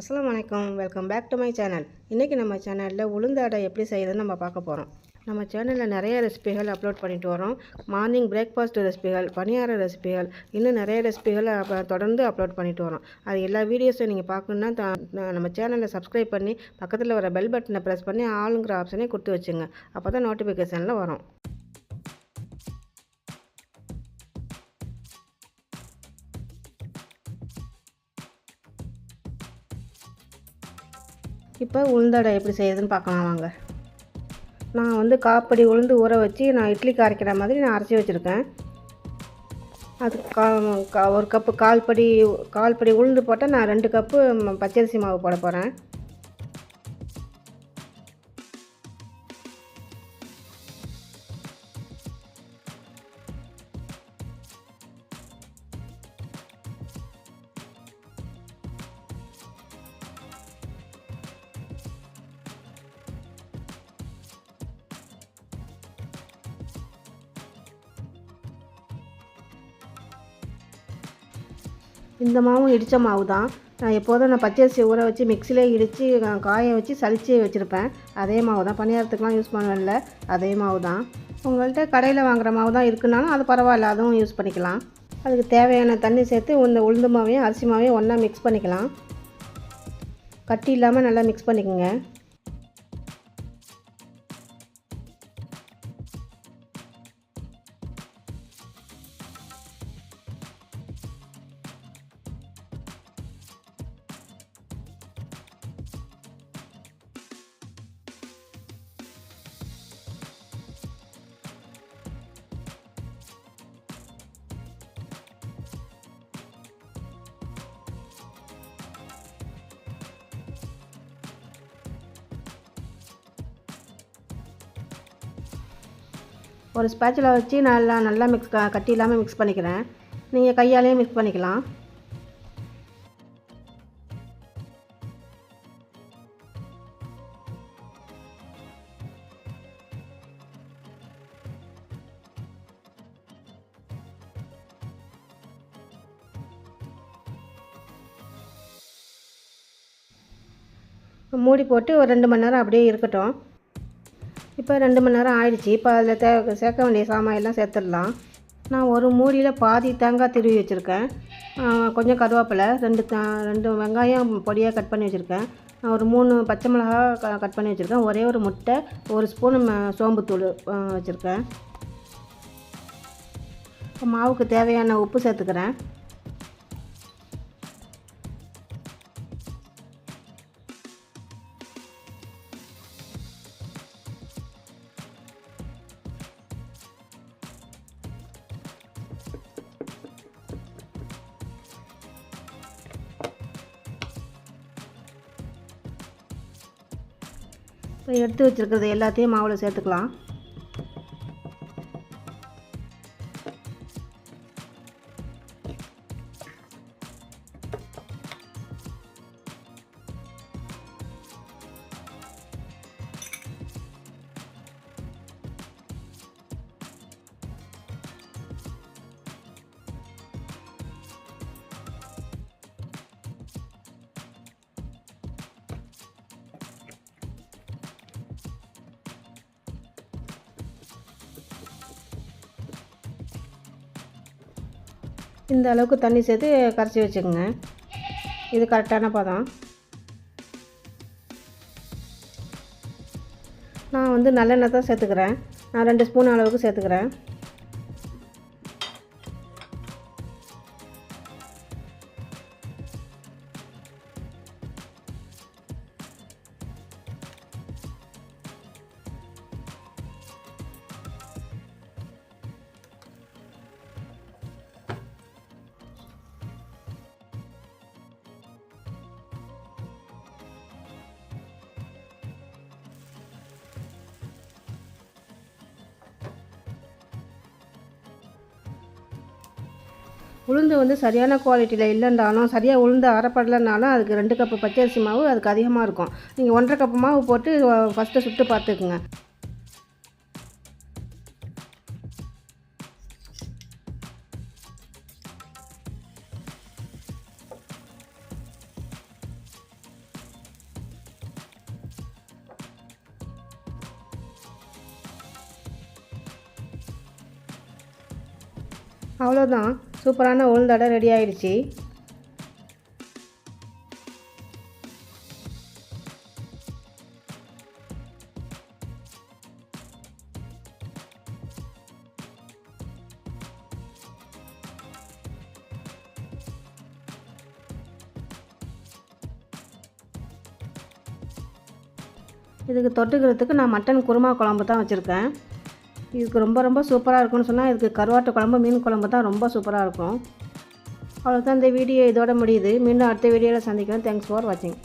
அஸ்லாம் வணக்கம் welcome back to my channel இன்றைக்கி நம்ம சேனலில் உளுந்தாடை எப்படி செய்யுதுன்னு நம்ம பார்க்க போகிறோம் நம்ம சேனலில் நிறைய ரெசிபிகள் அப்லோட் பண்ணிட்டு வரோம். மார்னிங் பிரேக்ஃபாஸ்ட் ரெசிபிகள் பணியார ரெசிபிகள் இன்னும் நிறைய ரெசிபிகள் தொடர்ந்து அப்லோட் பண்ணிட்டு வரோம். அது எல்லா வீடியோஸும் நீங்கள் பார்க்கணுன்னா நம்ம சேனலை சப்ஸ்கிரைப் பண்ணி பக்கத்தில் வர பெல் பட்டனை ப்ரெஸ் பண்ணி ஆளுங்கிற ஆப்ஷனே கொடுத்து வச்சுங்க. அப்போ தான் நோட்டிஃபிகேஷனில் வரும். இப்போ உளுந்தடை எப்படி செய்யுதுன்னு பார்க்கலாம் வாங்க. நான் வந்து காப்படி உளுந்து ஊற வச்சு நான் இட்லிக்கு அரைக்கிற மாதிரி நான் அரைச்சி வச்சுருக்கேன். அது கா கா- ஒரு கப்பு கால் படி கால் படி உளுந்து போட்டால் நான் ரெண்டு கப்பு பச்சரிசி மாவு போட போகிறேன் இந்த மாவும் இடித்த மாவு தான். நான் எப்போதும் நான் பச்சரிசி ஊற வச்சு மிக்சிலே இடித்து காய வச்சு சளிச்சு வச்சுருப்பேன். அதே மாவு தான். பணியாரத்துக்குலாம் யூஸ் பண்ணல. அதே மாவு தான். உங்கள்கிட்ட கடையில் வாங்குற மாவு தான் இருக்குனாலும் அது பரவாயில்ல. அதுவும் யூஸ் பண்ணிக்கலாம். அதுக்கு தேவையான தண்ணி சேர்த்து இந்த உளுந்து மாவையும் அரிசி மாவையும் ஒன்றா மிக்ஸ் பண்ணிக்கலாம். கட்டி இல்லாமல் நல்லா மிக்ஸ் பண்ணிக்கோங்க. ஒரு ஸ்பேச்சில் வச்சு நல்லா நல்லா மிக்ஸ் கட்டி இல்லாமல் மிக்ஸ் பண்ணிக்கிறேன். நீங்கள் கையாலேயும் மிக்ஸ் பண்ணிக்கலாம். மூடி போட்டு ஒரு ரெண்டு மணி நேரம் அப்படியே இருக்கட்டும். இப்போ ரெண்டு மணி நேரம் ஆயிடுச்சு. இப்போ அதில் தே சேர்க்க வேண்டிய சாமான் எல்லாம் சேர்த்துடலாம். நான் ஒரு மூடியில் பாதி தேங்காய் திருவி வச்சுருக்கேன். கொஞ்சம் கருவேப்பிலை ரெண்டு த ரெண்டு வெங்காயம் பொடியாக கட் பண்ணி வச்சுருக்கேன். ஒரு மூணு பச்சை மிளகா க கட் பண்ணி வச்சுருக்கேன். ஒரே ஒரு முட்டை ஒரு ஸ்பூன் சோம்புத்தூள் வச்சுருக்கேன். இப்போ மாவுக்கு தேவையான உப்பு சேர்த்துக்கிறேன். இப்போ எடுத்து வச்சுருக்கிறது எல்லாத்தையும் மாவில் சேர்த்துக்கலாம். இந்த அளவுக்கு தண்ணி சேர்த்து கரைச்சி வச்சுக்கோங்க. இது கரெக்டான பதம். நான் வந்து நல்லெண்ணெய் தான் சேர்த்துக்கிறேன். நான் ரெண்டு ஸ்பூன் அளவுக்கு சேர்த்துக்கிறேன். உளுந்து வந்து சரியான குவாலிட்டியில் இல்லைன்றாலும் சரியாக உளுந்து அரைப்படலைனாலும் அதுக்கு ரெண்டு கப்பு பச்சரிசி மாவு அதுக்கு அதிகமாக இருக்கும். நீங்கள் ஒன்றரை கப்பு மாவு போட்டு ஃபஸ்ட்டு சுட்டு பார்த்துக்குங்க. அவ்வளோதான் சூப்பரான உளுந்தடை ரெடி ஆயிடுச்சு. இதுக்கு தொட்டுக்கிறதுக்கு நான் மட்டன் குருமா குழம்பு தான் வச்சுருக்கேன். இதுக்கு ரொம்ப ரொம்ப சூப்பராக இருக்கும்னு சொன்னால் இதுக்கு கருவாட்டு குழம்பு மீன் குழம்பு தான் ரொம்ப சூப்பராக இருக்கும். அவ்வளோதான் இந்த வீடியோ இதோட முடியுது. மீண்டும் அடுத்த வீடியோவில் சந்திக்கிறேன். தேங்க்ஸ் ஃபார் வாட்சிங்